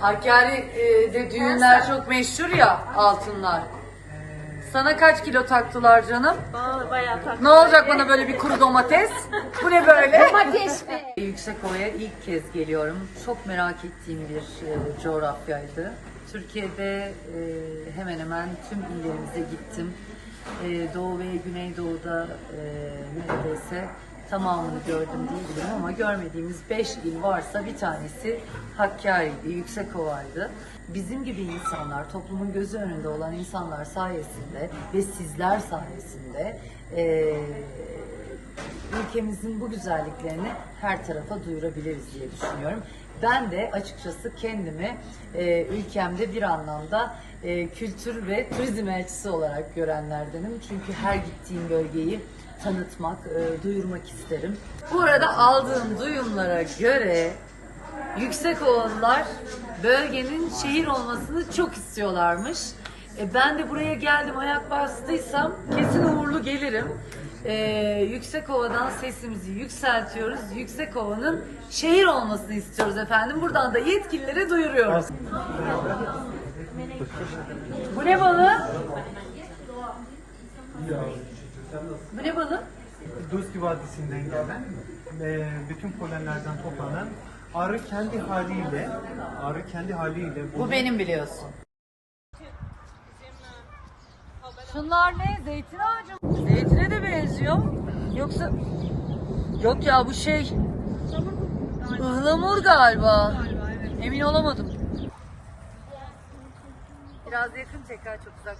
Hakkari e, düğünler çok meşhur ya altınlar. Sana kaç kilo taktılar canım? Bana bayağı tatlı. Ne olacak bana böyle bir kuru domates? Bu ne böyle? Domates mi? Yüksekova'ya ilk kez geliyorum. Çok merak ettiğim bir e, coğrafyaydı. Türkiye'de e, hemen hemen tüm illerimize gittim. E, Doğu ve Güneydoğu'da e, neredeyse tamamını gördüm diyebilirim ama görmediğimiz 5 il varsa bir tanesi Hakkari'ydi, Yüksekova'ydı. Bizim gibi insanlar, toplumun gözü önünde olan insanlar sayesinde ve sizler sayesinde e, ülkemizin bu güzelliklerini her tarafa duyurabiliriz diye düşünüyorum. Ben de açıkçası kendimi e, ülkemde bir anlamda e, kültür ve turizm elçisi olarak görenlerdenim. Çünkü her gittiğim bölgeyi tanıtmak, e, duyurmak isterim. Bu arada aldığım duyumlara göre Yüksekovalılar bölgenin şehir olmasını çok istiyorlarmış. E, ben de buraya geldim ayak bastıysam kesin uğurlu gelirim. E, Yüksekova'dan sesimizi yükseltiyoruz. Yüksekova'nın şehir olmasını istiyoruz efendim. Buradan da yetkililere duyuruyoruz. Bu ne balığı? Bu ne balığı? Duzki Vadisi'nden gelen e, bütün polenlerden toplanan arı kendi haliyle arı kendi haliyle Bu benim biliyorsun. Şunlar ne? Zeytin ağacı mı? Benziyor. Yoksa... Yok ya bu şey... Ihlamur galiba. Emin olamadım. Biraz yakın tekrar çok uzak.